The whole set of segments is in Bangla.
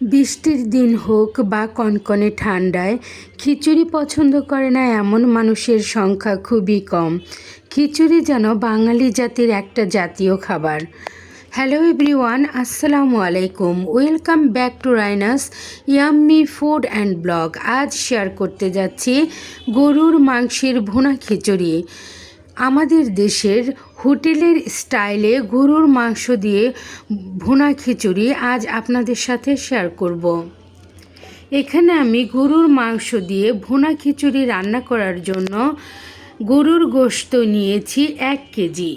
বৃষ্টির দিন হোক বা কনকনে ঠান্ডায়, খিচুড়ি পছন্দ করে না এমন মানুষের সংখ্যা খুবই কম। খিচুড়ি যেন বাঙালি জাতির একটা জাতীয় খাবার। হ্যালো এভরিওয়ান, আসসালামু আলাইকুম। Welcome back to Raina's yummy food and blog. আজ শেয়ার করতে যাচ্ছি গরুর মাংসের ভুনা খিচুড়ি। আমাদের দেশের হোটেলের স্টাইলে গরুর মাংস দিয়ে ভুনা খিচুড়ি আজ আপনাদের সাথে শেয়ার করব। এখানে আমি গরুর মাংস দিয়ে ভুনা খিচুড়ি রান্না করার জন্য গরুর গোশত নিয়েছি এক কেজি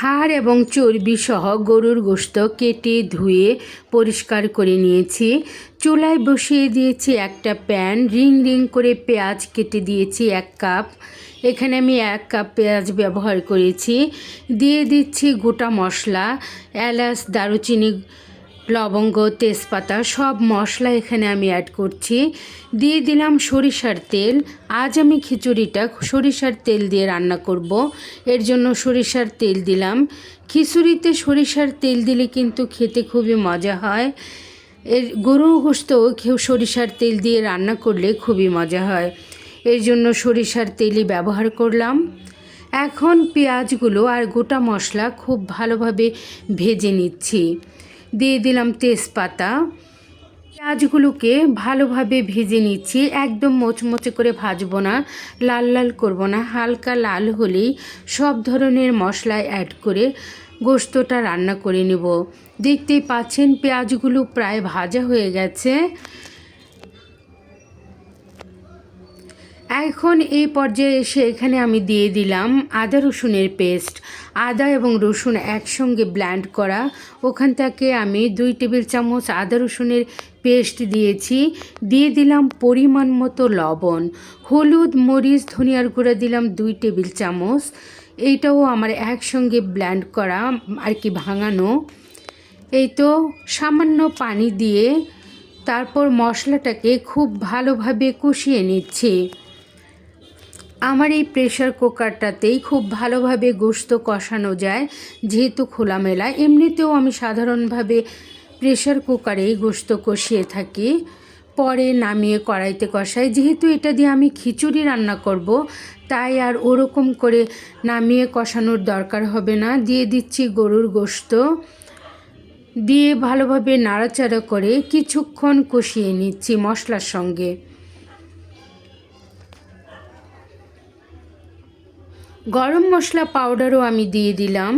হাড় এবং চর্বি সহ গরুর গোশত কেটে ধুয়ে পরিষ্কার করে নিয়েছি। চুলায় বসিয়ে দিয়েছি একটা প্যান। রিং রিং করে পেঁয়াজ কেটে দিয়েছি এক কাপ। এখানে আমি এক কাপ পেঁয়াজ ব্যবহার করেছি। দিয়ে দিচ্ছি গোটা মশলা, এলাচ, দারুচিনি লবঙ্গ, তেজপাতা, সব মশলা এখানে আমি অ্যাড করছি। দিয়ে দিলাম সরিষার তেল। আজ আমি খিচুড়িটা সরিষার তেল দিয়ে রান্না করব। এর জন্য সরিষার তেল দিলাম। খিচুড়িতে সরিষার তেল দিলে কিন্তু খেতে খুবই মজা হয়। এর গরু গোস্ত সরিষার তেল দিয়ে রান্না করলে খুবই মজা হয়। এর জন্য সরিষার তেলই ব্যবহার করলাম। এখন পেঁয়াজগুলো আর গোটা মশলা খুব ভালোভাবে ভেজে নিচ্ছি। দিয়ে দিলাম তেজপাতা। পেঁয়াজগুলোকে ভালোভাবে ভেজে নিচ্ছি। একদম মোচমোচে করে ভাজবো না, লাল লাল করব না, হালকা লাল হলেই সব ধরনের মশলা অ্যাড করে গোস্তটা রান্না করে নেব। দেখতেই পাচ্ছেন পেঁয়াজগুলো প্রায় ভাজা হয়ে গেছে। এখন এই পর্যায়ে এসে এখানে আমি দিয়ে দিলাম আদা রসুনের পেস্ট আদা এবং রসুন একসঙ্গে ব্ল্যান্ড করা। ওখান থেকে আমি দুই টেবিল চামচ আদা রসুনের পেস্ট দিয়েছি। দিয়ে দিলাম পরিমাণ মতো লবণ। হলুদ, মরিচ, ধনিয়ার গুঁড়া দিলাম দুই টেবিল চামচ। এইটাও আমার একসঙ্গে ব্ল্যান্ড করা, আর কি ভাঙানো। এই তো সামান্য পানি দিয়ে তারপর মশলাটাকে খুব ভালোভাবে কষিয়ে নিচ্ছি। আমার এই প্রেশার কুকারটাতেই খুব ভালোভাবে গোস্ত কষানো যায়, যেহেতু খোলামেলা। এমনিতেও আমি সাধারণভাবে প্রেশার কুকারেই গোস্ত কষিয়ে থাকি। পরে নামিয়ে কড়াইতে কষাই। যেহেতু এটা দিয়ে আমি খিচুড়ি রান্না করব, তাই আর ওরকম করে নামিয়ে কষানোর দরকার হবে না। দিয়ে দিচ্ছি গরুর গোস্ত দিয়ে ভালোভাবে নাড়াচাড়া করে কিছুক্ষণ কষিয়ে নিচ্ছি মশলার সঙ্গে। গরম মশলা পাউডারও আমি দিয়ে দিলাম।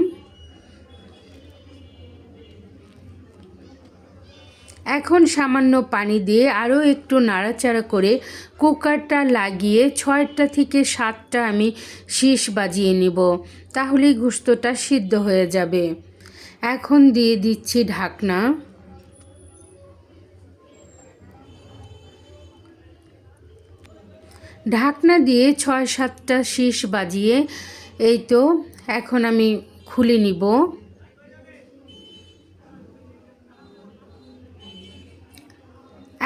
এখন সামান্য পানি দিয়ে আরও একটু নাড়াচাড়া করে কুকারটা লাগিয়ে ছয়টা থেকে সাতটা আমি শীষ বাজিয়ে নিব, তাহলেই গুস্তটা সিদ্ধ হয়ে যাবে। এখন দিয়ে দিচ্ছি ঢাকনা। ঢাকনা দিয়ে ছয় সাতটা শীষ বাজিয়ে, এই তো এখন আমি খুলে নিব।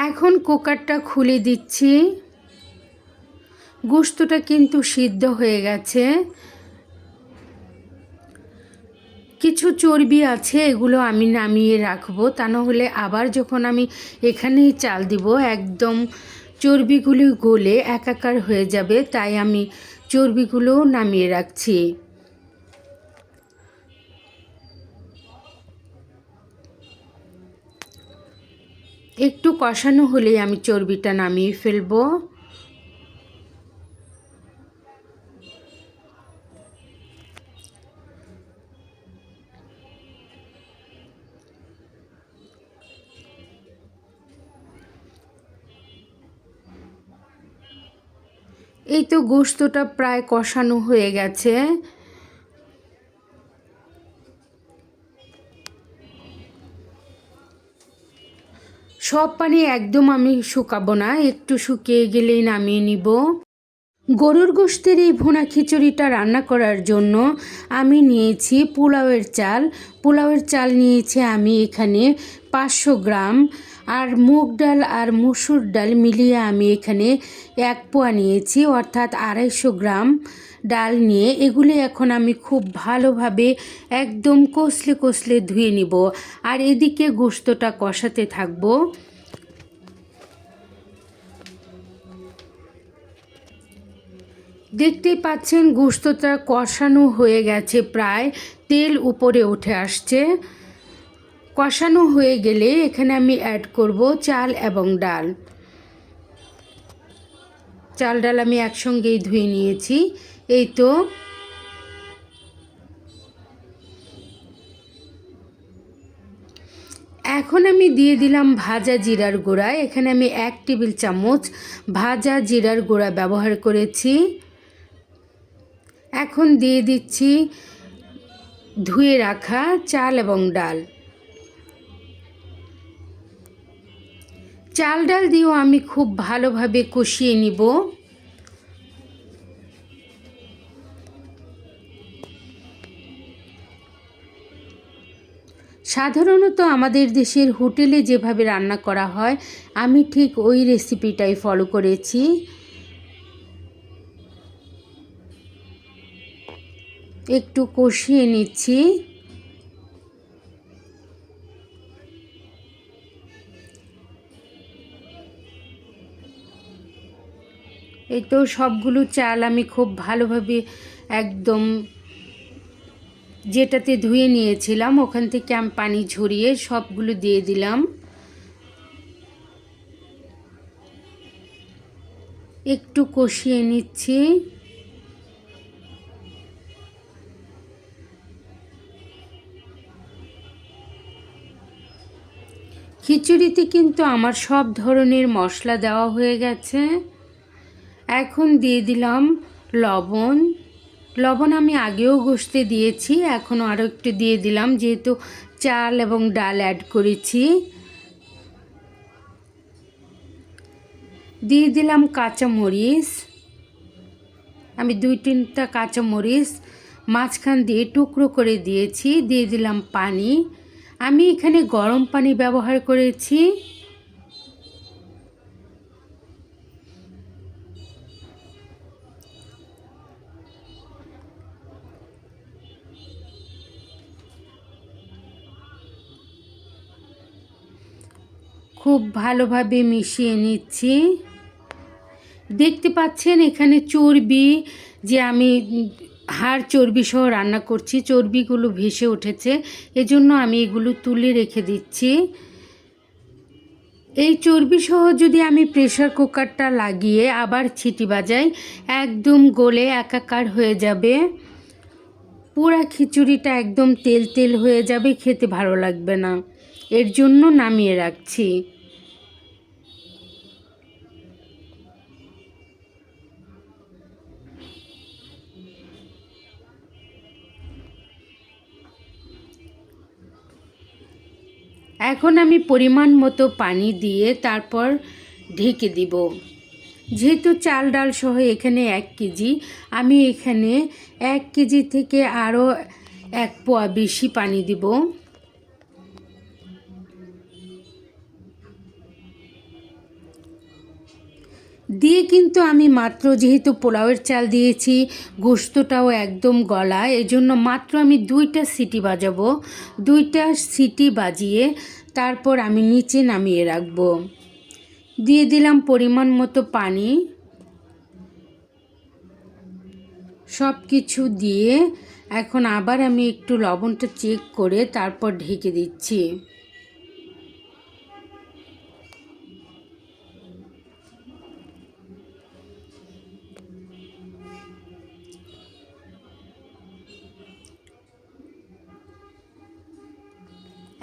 এখন কুকারটা খুলে দিচ্ছি। গোস্তটা কিন্তু সিদ্ধ হয়ে গেছে। কিছু চর্বি আছে, এগুলো আমি নামিয়ে রাখব। তা নাহলে আবার যখন আমি এখানেই চাল দিব, একদম চর্বিগুলি গলে একাকার হয়ে যাবে, তাই আমি চর্বিগুলোও নামিয়ে রাখছি। একটু কষানো হলেই আমি চর্বিটা নামিয়ে ফেলব। গোস্তটা প্রায় কষানো হয়ে গেছে। সব পানি একদম আমি শুকাবো না, একটু শুকিয়ে গেলেই নামিয়ে নিব। গরুর গোস্তের এই ভোনা খিচুড়িটা রান্না করার জন্য আমি নিয়েছি পোলাওয়ের চাল। পোলাওয়ের চাল নিয়েছি আমি এখানে পাঁচশো গ্রাম। আর মুগ ডাল আর মুসুর ডাল মিলিয়ে আমি এখানে এক পোয়া নিয়েছি, অর্থাৎ আড়াইশো গ্রাম ডাল নিয়ে। এগুলি এখন আমি খুব ভালোভাবে একদম কষলে কষলে ধুয়ে নিব। আর এদিকে গোস্তটা কষাতে থাকব। দেখতেই পাচ্ছেন গোস্তটা কষানো হয়ে গেছে প্রায়। তেল উপরে উঠে আসছে। কষানো হয়ে গেলে এখানে আমি অ্যাড করব চাল এবং ডাল। চাল ডাল আমি একসঙ্গেই ধুয়ে নিয়েছি। এই তো। এখন আমি দিয়ে দিলাম ভাজা জিরার গুঁড়া। এখানে আমি এক টেবিল চামচ ভাজা জিরার গুঁড়া ব্যবহার করেছি। এখন দিয়ে দিচ্ছি ধুয়ে রাখা চাল এবং ডাল। চাল ডাল দিয়েও আমি খুব ভালোভাবে কষিয়ে নিব। সাধারণত আমাদের দেশের হোটেলে যেভাবে রান্না করা হয়, আমি ঠিক ওই রেসিপিটাই ফলো করেছি। একটু কষিয়ে নিচ্ছি। এই তো সবগুলো চাল আমি খুব ভালোভাবে একদম যেটাতে ধুয়ে নিয়েছিলাম, ওখান থেকে আমি পানি ঝরিয়ে সবগুলো দিয়ে দিলাম। একটু কষিয়ে নিচ্ছি। খিচুড়িতে কিন্তু আমার সব ধরনের মশলা দেওয়া হয়ে গেছে। এখন দিয়ে দিলাম লবণ। লবণ আমি আগেও গোস্তে দিয়েছি এখন আরও একটু দিয়ে দিলাম, যেহেতু চাল এবং ডাল অ্যাড করেছি। দিয়ে দিলাম কাঁচামরিচ। আমি দুই তিনটা কাঁচামরিচ মাঝখান দিয়ে টুকরো করে দিয়েছি। দিয়ে দিলাম পানি। আমি এখানে গরম পানি ব্যবহার করেছি। খুব ভালোভাবে মিশিয়ে নিচ্ছি। দেখতে পাচ্ছেন এখানে চর্বি যে আমি হাড় চর্বি সহ রান্না করছি। চর্বিগুলো ভেসে উঠেছে। এজন্য আমি এগুলো তুলে রেখে দিচ্ছি। এই চর্বি সহ যদি আমি প্রেশার কুকারটা লাগিয়ে আবার ছিটি বাজাই, একদম গলে একাকার হয়ে যাবে। পুরা খিচুড়িটা একদম তেল তেল হয়ে যাবে, খেতে ভালো লাগবে না। এর জন্য নামিয়ে রাখছি। এখন আমি পরিমাণ মতো পানি দিয়ে তারপর ঢেকে দিব। যেহেতু চাল ডাল সহ এখানে এক কেজি, আমি এখানে এক কেজি থেকে আরও এক পোয়া বেশি পানি দিব। দিয়ে কিন্তু আমি মাত্র যেহেতু পোলাওয়ের চাল দিয়েছি গোস্তটাও একদম গলা, এজন্য মাত্র আমি দুইটা সিটি বাজাবো, দুইটা সিটি বাজিয়ে তারপর আমি নিচে নামিয়ে রাখব। দিয়ে দিলাম পরিমাণ মতো পানি। সব কিছু দিয়ে এখন আবার আমি একটু লবণটা চেক করে তারপর ঢেকে দিচ্ছি।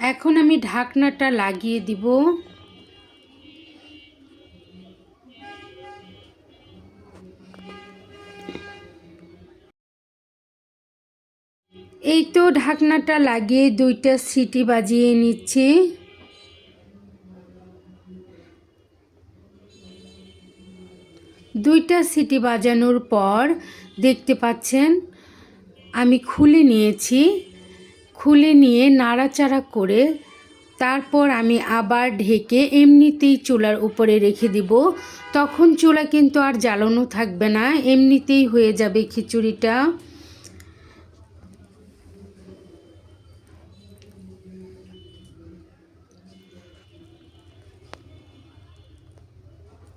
এখন আমি ঢাকনাটা লাগিয়ে দিব। এই তো ঢাকনাটা লাগিয়ে দুইটা সিটি বাজিয়ে নিচ্ছি। দুইটা সিটি বাজানোর পর দেখতে পাচ্ছেন, আমি খুলে নিয়েছি। খুলে নিয়ে নাড়াচাড়া করে তারপর আমি আবার ঢেকে এমনিতেই চুলার উপরে রেখে দিব। তখন চুলা কিন্তু আর জ্বালানো থাকবে না, এমনিতেই হয়ে যাবে খিচুড়িটা।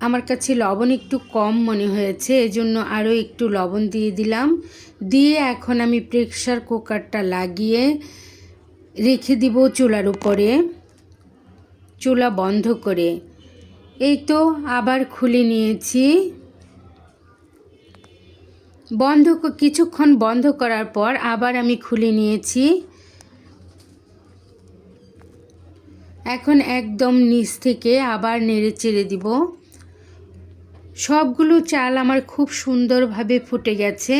আমার কাছে লবণ একটু কম মনে হয়েছে, এজন্য আরও একটু লবণ দিয়ে দিলাম। দিয়ে এখন আমি প্রেশার কুকারটা লাগিয়ে রেখে দিব চুলার উপরে। চুলা বন্ধ করে। এই তো আবার খুলে নিয়েছি। বন্ধ কিছুক্ষণ বন্ধ করার পর আবার আমি খুলে নিয়েছি। এখন একদম নিচ থেকে আবার নেড়ে চেড়ে দিব। সবগুলো চাল আমার খুব সুন্দরভাবে ফুটে গেছে।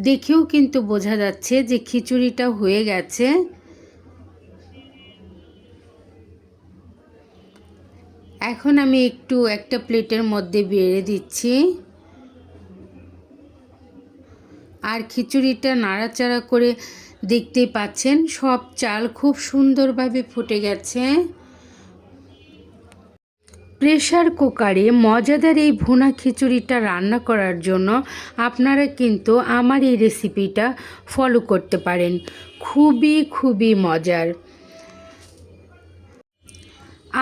দেখেও কিন্তু বোঝা যাচ্ছে যে খিচুড়িটা হয়ে গেছে। এখন আমি একটু একটা প্লেটের মধ্যে বেড়ে দিচ্ছি। আর খিচুড়িটা নাড়াচাড়া করে দেখতেই পাচ্ছেন, সব চাল খুব সুন্দরভাবে ফুটে গেছে। প্রেশার কুকারে মজাদার এই ভুনা খিচুড়িটা রান্না করার জন্য আপনারা কিন্তু আমার এই রেসিপিটা ফলো করতে পারেন। খুবই খুবই মজার।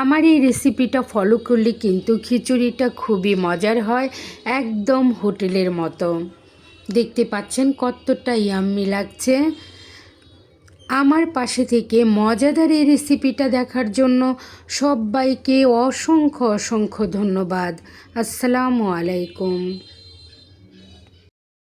আমার এই রেসিপিটা ফলো করলে কিন্তু খিচুড়িটা খুবই মজার হয়, একদম হোটেলের মতো। দেখতে পাচ্ছেন কতটা ইয়াম্মি লাগছে। আমার পাশে থেকে মজাদার এই রেসিপিটা দেখার জন্য সবাইকে অসংখ্য অসংখ্য ধন্যবাদ। আসসালামু আলাইকুম।